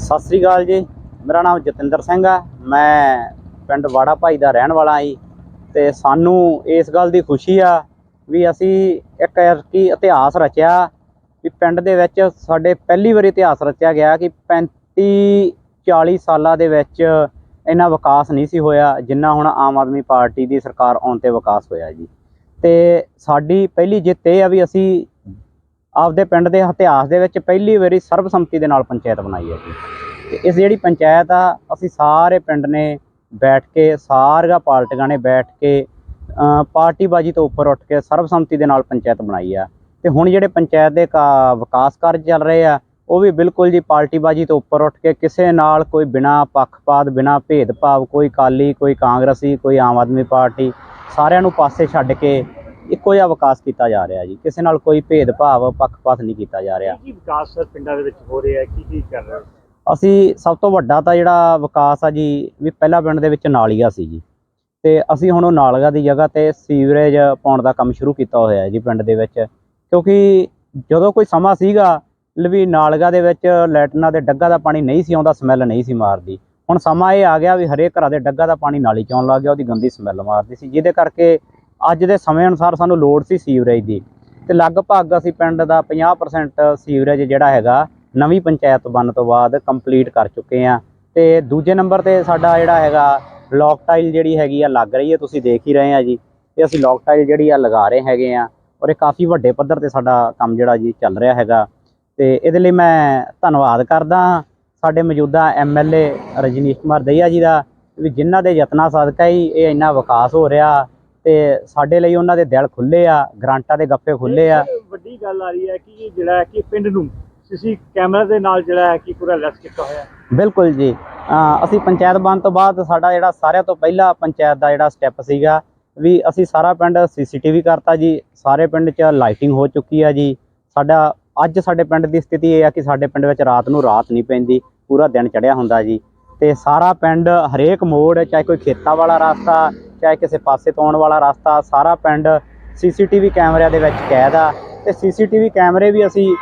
ਸਤਿ ਸ੍ਰੀ ਅਕਾਲ ਜੀ। ਮੇਰਾ ਨਾਮ ਜਤਿੰਦਰ ਸਿੰਘ ਆ। ਮੈਂ ਪਿੰਡ ਵਾੜਾ ਭਾਈ ਦਾ ਰਹਿਣ ਵਾਲਾ ਹਾਂ ਜੀ। ਤੇ ਸਾਨੂੰ ਇਸ ਗੱਲ ਦੀ ਖੁਸ਼ੀ ਆ ਵੀ ਅਸੀਂ ਇੱਕ ਕੀ ਇਤਿਹਾਸ ਰਚਿਆ ਵੀ ਪਿੰਡ ਦੇ ਵਿੱਚ ਸਾਡੇ ਪਹਿਲੀ ਵਾਰੀ ਇਤਿਹਾਸ ਰਚਿਆ ਗਿਆ ਕਿ 35 40 ਸਾਲਾਂ ਦੇ ਵਿੱਚ ਇੰਨਾ ਵਿਕਾਸ ਨਹੀਂ ਸੀ ਹੋਇਆ, ਜਿੰਨਾ ਹੁਣ ਆਮ ਆਦਮੀ ਪਾਰਟੀ ਦੀ ਸਰਕਾਰ ਆਉਣ ਤੇ ਵਿਕਾਸ ਹੋਇਆ ਜੀ। ਤੇ ਸਾਡੀ ਪਹਿਲੀ ਜਿੱਤ ਇਹ ਆ ਵੀ ਅਸੀਂ ਆਪਦੇ ਪਿੰਡ ਦੇ ਇਤਿਹਾਸ ਦੇ ਵਿੱਚ ਪਹਿਲੀ ਵਾਰੀ ਸਰਬਸੰਮਤੀ ਦੇ ਨਾਲ ਪੰਚਾਇਤ ਬਣਾਈ ਹੈ ਜੀ। ਤੇ ਇਸ ਜਿਹੜੀ ਪੰਚਾਇਤ ਆ, ਅਸੀਂ ਸਾਰੇ ਪਿੰਡ ਨੇ ਬੈਠ ਕੇ, ਸਾਰੀਆਂ ਪਾਰਟੀਆਂ ਨੇ ਬੈਠ ਕੇ ਪਾਰਟੀਬਾਜ਼ੀ ਤੋਂ ਉੱਪਰ ਉੱਠ ਕੇ ਸਰਬਸੰਮਤੀ ਦੇ ਨਾਲ ਪੰਚਾਇਤ ਬਣਾਈ ਆ। ਤੇ ਹੁਣ ਜਿਹੜੇ ਪੰਚਾਇਤ ਦੇ ਕਾ- ਵਿਕਾਸ ਕਾਰਜ ਚੱਲ ਰਹੇ ਆ, ਉਹ ਵੀ ਬਿਲਕੁਲ ਜੀ ਪਾਰਟੀਬਾਜ਼ੀ ਤੋਂ ਉੱਪਰ ਉੱਠ ਕੇ ਕਿਸੇ ਨਾਲ ਕੋਈ ਬਿਨਾ ਪੱਖਪਾਤ, ਬਿਨਾ ਭੇਦਭਾਵ, ਕੋਈ ਕਾਲੀ ਕੋਈ ਕਾਂਗਰਸੀ, ਕੋਈ ਆਮ ਆਦਮੀ ਪਾਰਟੀ, ਸਾਰਿਆਂ ਨੂੰ ਪਾਸੇ ਛੱਡ ਕੇ ਇੱਕੋ ਜਿਹਾ ਵਿਕਾਸ ਕੀਤਾ ਜਾ ਰਿਹਾ ਜੀ। ਕਿਸੇ ਨਾਲ ਕੋਈ ਭੇਦਭਾਵ ਪੱਖਪਾਤ ਨਹੀਂ ਕੀਤਾ ਜਾ ਰਿਹਾ। ਕੀ ਵਿਕਾਸ ਸਰ ਪਿੰਡਾਂ ਦੇ ਵਿੱਚ ਹੋ ਰਿਹਾ ਕੀ ਕੀ ਕਰ ਰਹੇ ਅਸੀਂ ਸਭ ਤੋਂ ਵੱਡਾ ਤਾਂ ਜਿਹੜਾ ਵਿਕਾਸ ਆ ਜੀ ਵੀ ਪਹਿਲਾ ਪਿੰਡ ਦੇ ਵਿੱਚ ਨਾਲੀਆ ਸੀ ਜੀ। ਤੇ ਅਸੀਂ ਹੁਣ ਉਹ ਨਾਲੀਆਂ ਦੀ ਜਗ੍ਹਾ ਤੇ ਸੀਵਰੇਜ ਪਾਉਣ ਦਾ ਕੰਮ ਸ਼ੁਰੂ ਕੀਤਾ ਹੋਇਆ ਹੈ ਜੀ ਪਿੰਡ ਦੇ ਵਿੱਚ। ਕਿਉਂਕਿ ਜਦੋਂ ਕੋਈ ਸਮਾਂ ਸੀਗਾ ਵੀ ਨਾਲੀਆਂ ਦੇ ਵਿੱਚ ਲੈਟਨਾਂ ਦੇ ਡੱਗਾ ਦਾ ਪਾਣੀ ਨਹੀਂ ਸੀ ਆਉਂਦਾ ਸਮੈਲ ਨਹੀਂ ਸੀ ਮਾਰਦੀ। ਹੁਣ ਸਮਾਂ ਇਹ ਆ ਗਿਆ ਵੀ ਹਰੇਕ ਘਰਾਂ ਦੇ ਡੱਗਾ ਦਾ ਪਾਣੀ ਨਾਲੀ ਚ ਲੱਗ ਗਿਆ ਉਹਦੀ ਗੰਦੀ ਸਮੈਲ ਮਾਰਦੀ ਸੀ। ਜਿਹਦੇ ਕਰਕੇ ਅੱਜ ਦੇ ਸਮੇਂ ਅਨੁਸਾਰ ਸਾਨੂੰ ਲੋੜ ਸੀ ਸੀਵਰੇਜ ਦੀ। ਤੇ ਲਗਭਗ ਅਸੀਂ ਪਿੰਡ ਦਾ 50% ਸੀਵਰੇਜ ਜਿਹੜਾ ਹੈਗਾ ਨਵੀਂ ਪੰਚਾਇਤ ਬਣਨ ਤੋਂ ਬਾਅਦ ਕੰਪਲੀਟ ਕਰ ਚੁੱਕੇ ਆ ਤੇ ਦੂਜੇ ਨੰਬਰ ਤੇ ਸਾਡਾ ਜਿਹੜਾ ਹੈਗਾ ਲੌਕ ਟਾਈਲ ਜਿਹੜੀ ਹੈਗੀ ਆ ਲੱਗ ਰਹੀ ਹੈ, ਤੁਸੀਂ ਦੇਖ ਹੀ ਰਹੇ ਆ ਜੀ। ਤੇ ਅਸੀਂ ਲੌਕ ਟਾਈਲ ਜਿਹੜੀ ਆ ਲਗਾ ਰਹੇ ਹੈਗੇ ਆ ਔਰ ਇਹ ਕਾਫੀ ਵੱਡੇ ਪੱਧਰ ਤੇ ਸਾਡਾ ਕੰਮ ਜਿਹੜਾ ਜੀ ਚੱਲ ਰਿਹਾ ਹੈਗਾ। ਤੇ ਇਹਦੇ ਲਈ ਮੈਂ ਧੰਨਵਾਦ ਕਰਦਾ ਹਾਂ ਸਾਡੇ ਮੌਜੂਦਾ ਐਮਐਲਏ ਰਜਨੀਸ਼ ਕੁਮਾਰ ਦਈਆ ਜੀ ਦਾ ਵੀ ਜਿਨ੍ਹਾਂ ਦੇ ਯਤਨਾਂ ਸਦਕਾ ਹੀ ਇਹ ਇੰਨਾ ਵਿਕਾਸ ਹੋ ਰਿਹਾ। ਤੇ ਸਾਡੇ ਲਈ ਉਹਨਾਂ ਦੇ ਦਿਲ ਖੁੱਲੇ ਆ ਗ੍ਰਾਂਟਾਂ ਦੇ ਗੱਫੇ ਖੁੱਲੇ ਆ। ਵੱਡੀ ਗੱਲ ਆ ਰਹੀ ਹੈ ਕਿ ਇਹ ਜਿਹੜਾ ਹੈ ਕਿ ਪਿੰਡ ਨੂੰ ਸੀਸੀ ਕੈਮਰਾ ਦੇ ਨਾਲ ਜਿਹੜਾ ਹੈ ਕਿ ਪੂਰਾ ਲੈਸ ਕੀਤਾ ਹੋਇਆ ਬਿਲਕੁਲ ਜੀ। ਅਸੀਂ ਪੰਚਾਇਤ ਬਣਨ ਤੋਂ ਬਾਅਦ ਸਾਡਾ ਜਿਹੜਾ ਸਾਰਿਆਂ ਤੋਂ ਪਹਿਲਾ ਪੰਚਾਇਤ ਦਾ ਜਿਹੜਾ ਸਟੈਪ ਸੀਗਾ ਵੀ ਅਸੀਂ ਸਾਰਾ ਪਿੰਡ ਸੀਸੀਟੀਵੀ ਕਰਤਾ ਜੀ ਸਾਰੇ ਪਿੰਡ 'ਚ ਲਾਈਟਿੰਗ ਹੋ ਚੁੱਕੀ ਆ ਜੀ। ਸਾਡਾ ਅੱਜ ਸਾਡੇ ਪਿੰਡ ਦੀ ਸਥਿਤੀ ਇਹ ਆ ਕਿ ਸਾਡੇ ਪਿੰਡ ਵਿੱਚ ਰਾਤ ਨੂੰ ਰਾਤ ਨਹੀਂ ਪੈਂਦੀ ਪੂਰਾ ਦਿਨ ਚੜਿਆ ਹੁੰਦਾ ਜੀ। ਤੇ ਸਾਰਾ ਪਿੰਡ ਹਰੇਕ ਮੋੜ ਚਾਹੇ ਕੋਈ ਖੇਤਾਂ ਵਾਲਾ ਰਸਤਾ ਚਾਹੇ ਕਿਸੇ ਪਾਸੇ ਤੋਂ ਆਉਣ ਵਾਲਾ ਰਸਤਾ ਸਾਰਾ ਪਿੰਡ ਸੀਸੀਟੀਵੀ ਕੈਮਰਿਆਂ ਦੇ ਵਿੱਚ ਕੈਦ ਆ ਤੇ ਸੀਸੀਟੀਵੀ ਕੈਮਰੇ ਵੀ ਅਸੀਂ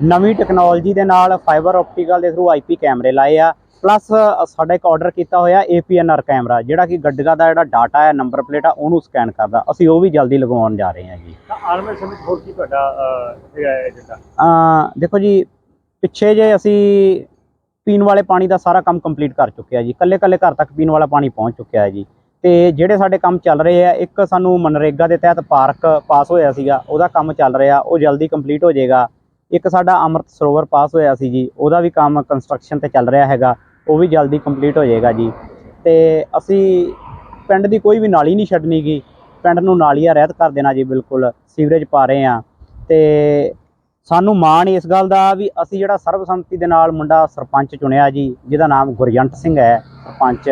ਨਵੀਂ ਟੈਕਨੋਲੋਜੀ ਦੇ ਨਾਲ ਫਾਈਬਰ ਆਪਟੀਕਲ ਦੇ ਥਰੂ ਆਈਪੀ ਕੈਮਰੇ ਲਾਏ ਆ ਪਲੱਸ ਸਾਡਾ ਇੱਕ ਆਰਡਰ ਕੀਤਾ ਹੋਇਆ ਏਪੀਐਨਆਰ ਕੈਮਰਾ ਜਿਹੜਾ ਕਿ ਗੱਡੀਆਂ ਦਾ ਜਿਹੜਾ ਡਾਟਾ ਹੈ ਨੰਬਰ ਪਲੇਟ ਆ ਉਹਨੂੰ ਸਕੈਨ ਕਰਦਾ। ਅਸੀਂ ਉਹ ਵੀ ਜਲਦੀ ਲਗਵਾਉਣ ਜਾ ਰਹੇ ਹਾਂ ਜੀ। ਤਾਂ ਹੋਰ ਕੀ ਤੁਹਾਡਾ ਏਜੰਡਾ ਦੇਖੋ ਜੀ ਪਿੱਛੇ ਜੇ ਅਸੀਂ ਪੀਣ ਵਾਲੇ ਪਾਣੀ ਦਾ ਸਾਰਾ ਕੰਮ ਕੰਪਲੀਟ ਕਰ ਚੁੱਕੇ ਆ ਜੀ ਕੱਲੇ ਕੱਲੇ ਘਰ ਤੱਕ ਪੀਣ ਵਾਲਾ ਪਾਣੀ ਪਹੁੰਚ ਚੁੱਕਿਆ ਹੈ ਜੀ। ਤੇ ਜਿਹੜੇ ਸਾਡੇ ਕੰਮ ਚੱਲ ਰਹੇ ਆ, ਇੱਕ ਸਾਨੂੰ ਮਨਰੇਗਾ ਦੇ ਤਹਿਤ ਪਾਰਕ ਪਾਸ ਹੋਇਆ ਸੀਗਾ, ਉਹਦਾ ਕੰਮ ਚੱਲ ਰਿਹਾ, ਉਹ ਜਲਦੀ ਕੰਪਲੀਟ ਹੋ ਜਾਏਗਾ। ਇੱਕ ਸਾਡਾ ਅੰਮ੍ਰਿਤ ਸਰੋਵਰ ਪਾਸ ਹੋਇਆ ਸੀ ਜੀ, ਉਹਦਾ ਵੀ ਕੰਮ ਕੰਸਟਰਕਸ਼ਨ ਤੇ ਚੱਲ ਰਿਹਾ ਹੈਗਾ, ਉਹ ਵੀ ਜਲਦੀ ਕੰਪਲੀਟ ਹੋ ਜਾਏਗਾ ਜੀ। ਤੇ ਅਸੀਂ ਪਿੰਡ ਦੀ ਕੋਈ ਵੀ ਨਾਲੀ ਨਹੀਂ ਛੱਡਣੀ ਗੀ, ਪਿੰਡ ਨੂੰ ਨਾਲੀਆਂ ਰਹਿਤ ਕਰ ਦੇਣਾ ਜੀ, ਬਿਲਕੁਲ ਸੀਵਰੇਜ ਪਾ ਰਹੇ ਆ ਤੇ ਸਾਨੂੰ ਮਾਣ ਇਸ ਗੱਲ ਦਾ ਵੀ ਅਸੀਂ ਜਿਹੜਾ ਸਰਬਸੰਮਤੀ ਦੇ ਨਾਲ ਮੁੰਡਾ ਸਰਪੰਚ ਚੁਣਿਆ ਜੀ, ਜਿਹਦਾ ਨਾਮ ਗੁਰਜੰਟ ਸਿੰਘ ਹੈ, ਸਰਪੰਚ।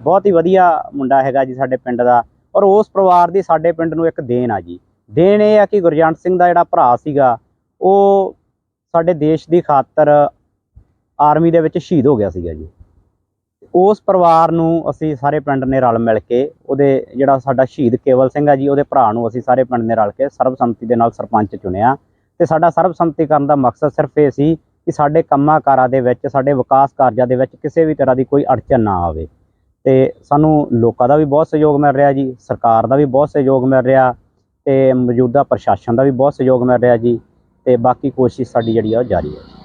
ਬਹੁਤ ਹੀ ਵਧੀਆ ਮੁੰਡਾ ਹੈਗਾ ਜੀ ਸਾਡੇ ਪਿੰਡ ਦਾ। ਔਰ ਉਸ ਪਰਿਵਾਰ ਦੀ ਸਾਡੇ ਪਿੰਡ ਨੂੰ ਇੱਕ ਦੇਣ ਆ ਜੀ। ਦੇਣ ਇਹ ਆ ਕਿ ਗੁਰਜੰਟ ਸਿੰਘ ਦਾ ਜਿਹੜਾ ਭਰਾ ਸੀਗਾ, ਉਹ ਸਾਡੇ ਦੇਸ਼ ਦੀ ਖਾਤਰ ਆਰਮੀ ਦੇ ਵਿੱਚ ਸ਼ਹੀਦ ਹੋ ਗਿਆ ਸੀਗਾ ਜੀ। ਉਸ ਪਰਿਵਾਰ ਨੂੰ ਅਸੀਂ ਸਾਰੇ ਪਿੰਡ ਨੇ ਰਲ ਮਿਲ ਕੇ ਉਹਦੇ ਜਿਹੜਾ ਸਾਡਾ ਸ਼ਹੀਦ ਕੇਵਲ ਸਿੰਘ ਆ ਜੀ, ਉਹਦੇ ਭਰਾ ਨੂੰ ਅਸੀਂ ਸਾਰੇ ਪਿੰਡ ਨੇ ਰਲ ਕੇ ਸਰਬਸੰਮਤੀ ਦੇ ਨਾਲ ਸਰਪੰਚ ਚੁਣਿਆ। ਤੇ ਸਾਡਾ ਸਰਬਸੰਮਤੀ ਕਰਨ ਦਾ ਮਕਸਦ ਸਿਰਫ ਇਹ ਸੀ ਕਿ ਸਾਡੇ ਕੰਮਾਂ ਕਾਰਾਂ ਦੇ ਵਿੱਚ, ਸਾਡੇ ਵਿਕਾਸ ਕਾਰਜਾਂ ਦੇ ਵਿੱਚ ਕਿਸੇ ਵੀ ਤਰ੍ਹਾਂ ਦੀ ਕੋਈ ਅੜਚਨ ਨਾ ਆਵੇ। ਤੇ ਸਾਨੂੰ ਲੋਕਾਂ ਦਾ ਵੀ ਬਹੁਤ ਸਹਿਯੋਗ ਮਿਲ ਰਿਹਾ ਜੀ, ਸਰਕਾਰ ਦਾ ਵੀ ਬਹੁਤ ਸਹਿਯੋਗ ਮਿਲ ਰਿਹਾ ਤੇ ਮੌਜੂਦਾ ਪ੍ਰਸ਼ਾਸਨ ਦਾ ਵੀ ਬਹੁਤ ਸਹਿਯੋਗ ਮਿਲ ਰਿਹਾ ਜੀ, ਤੇ ਬਾਕੀ ਕੋਸ਼ਿਸ਼ ਸਾਡੀ ਜਿਹੜੀ ਆ ਉਹ ਜਾਰੀ ਹੈ।